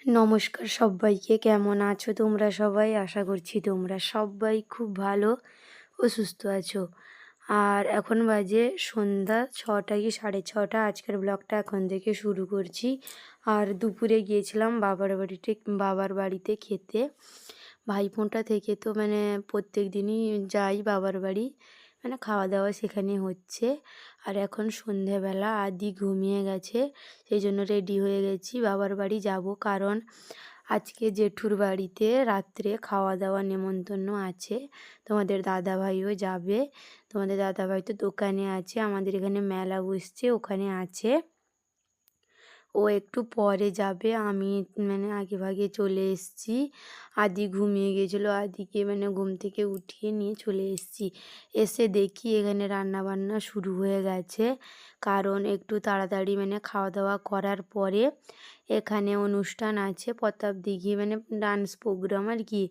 নমস্কার সবাইকে, কেমন আছো তোমরা সবাই? আশা করছি তোমরা সবাই খুব ভালো ও সুস্থ আছো। আর এখন বাজে সন্ধ্যা ছটা কি সাড়ে ছটা? আজকের ব্লগটা এখন থেকে শুরু করছি। আর দুপুরে গিয়েছিলাম বাবার বাড়িতে বাবার বাড়িতে খেতে। ভাইফোঁটা থেকে তো মানে প্রত্যেক দিনই যাই বাবার বাড়ি। মানে খাওয়া দাওয়া সেখানে হচ্ছে। আর এখন সন্ধেবেলা, আদি ঘুমিয়ে গেছে সেই জন্য রেডি হয়ে গেছি, বাবার বাড়ি যাব। কারণ আজকে জেঠুর বাড়িতে রাত্রে খাওয়া দাওয়া নেমন্তন্ন আছে। তোমাদের দাদাভাইও যাবে। তোমাদের দাদাভাই তো দোকানে আছে, আমাদের এখানে মেলা বসছে, ওখানে আছে। ও একটু পরে যাবে। আমি মানে আগে ভাগে চলে এসেছি। আদি ঘুমিয়ে গিয়েছিল আদিকে মানে ঘুম থেকে উঠিয়ে নিয়ে চলে এসেছি। এসে দেখি এখানে রান্না বান্না শুরু হয়ে গেছে। কারণ একটু তাড়াতাড়ি মানে খাওয়া দাওয়া করার পরে এখানে অনুষ্ঠান আছে। প্রতাপ দিঘি মানে ডান্স প্রোগ্রাম আর কি।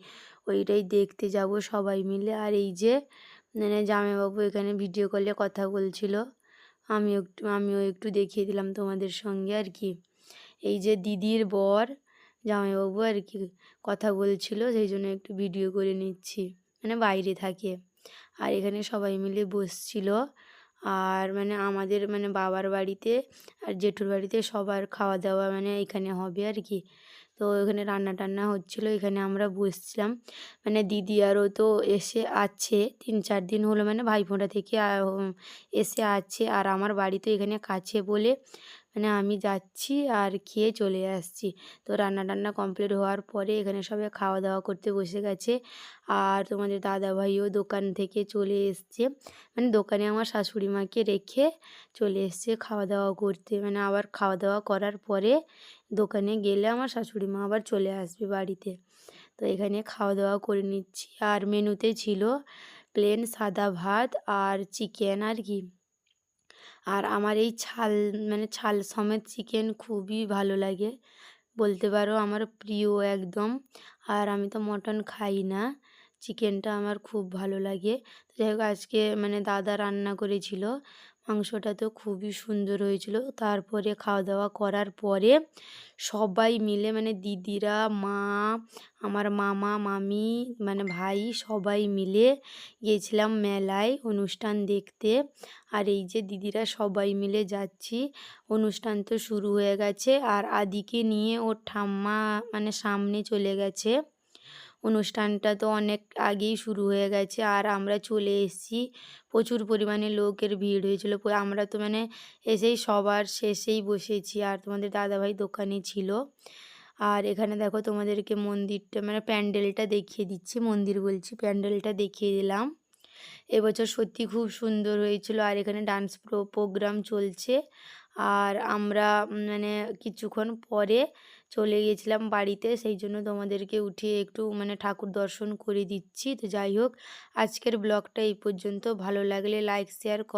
ওইটাই দেখতে যাব সবাই মিলে। আর এই যে মানে জামাইবাবু এখানে ভিডিও কলে কথা বলছিল। আমি একটু, আমিও একটু দেখিয়ে দিলাম তোমাদের সঙ্গে আর কি। এই যে দিদির বর, জামাইবাবু আর কি কথা বলছিল, সেই জন্য একটু ভিডিও করে নিচ্ছি। মানে বাইরে থাকে। আর এখানে সবাই মিলে বসছিল। আর মানে আমাদের মানে বাবার বাড়িতে আর জেঠুর বাড়িতে সবার খাওয়া দাওয়া মানে এখানে হবে আর কি। তো এখানে রান্না টান্না হচ্ছিল, এখানে আমরা বসছিলাম। মানে দিদি আরও তো এসে আছে, তিন চার দিন হলো মানে ভাইফোঁটা থেকে এসে আছে। আর আমার বাড়ি তো এখানে কাছে বলে মানে আমি যাচ্ছি আর খেয়ে চলে আসছি। তো রান্না টান্না কমপ্লিট হওয়ার পরে এখানে সবাই খাওয়া দাওয়া করতে বসে গেছে। আর তোমাদের দাদা ভাইও দোকান থেকে চলে এসছে। মানে দোকানে আমার শাশুড়ি মাকে রেখে চলে এসছে খাওয়া দাওয়া করতে। মানে আবার খাওয়া দাওয়া করার পরে দোকানে গেলে আমার শাশুড়ি মা আবার চলে আসবে বাড়িতে। তো এখানে খাওয়া দাওয়া করে নিচ্ছি। আর মেনুতে ছিল প্লেন সাদা ভাত আর চিকেন আর কি আর আমার এই ছাল মানে ছাল সমেত চিকেন খুবই ভালো লাগে। বলতে পারো আমার প্রিয় একদম। আর আমি তো মটন খাই না। চিকেনটা আমার খুব ভালো লাগে। যাই হোক আজকে মানে দাদা রান্না করেছিল। মাংসটা তো খুবই সুন্দর হয়েছিল। তারপরে খাওয়া দাওয়া করার পরে সবাই মিলে মানে দিদিরা, মা, আমার মামা, মামি মানে ভাই সবাই মিলে গিয়েছিলাম মেলায় অনুষ্ঠান দেখতে। আর এই যে দিদিরা সবাই মিলে যাচ্ছি, অনুষ্ঠান তো শুরু হয়ে গেছে। আর আদিকে নিয়ে ওর ঠাম্মা মানে সামনে চলে গেছে। অনুষ্ঠানটা তো অনেক আগেই শুরু হয়ে গেছে। আর আমরা চলে এসেছি। প্রচুর পরিমাণে লোকের ভিড় হয়েছিল। আমরা তো মানে এসেই সবার শেষেই বসেছি। আর তোমাদের দাদাভাই দোকানে ছিল। আর এখানে দেখো তোমাদেরকে মন্দিরটা মানে প্যান্ডেলটা দেখিয়ে দিচ্ছি। মন্দির বলছি, প্যান্ডেলটা দেখিয়ে দিলাম। এবছর সত্যি খুব সুন্দর হয়েছিল। আর এখানে ডান্স প্রোগ্রাম চলছে। আর আমরা মানে কিছুক্ষণ পরে চলে গিয়েছিলাম বাড়িতে। সেই জন্য তোমাদেরকে উঠিয়ে একটু মানে ঠাকুর দর্শন করে দিচ্ছি। তো যাই হোক, আজকের ব্লগটা এই পর্যন্ত। ভালো লাগলে লাইক শেয়ার কম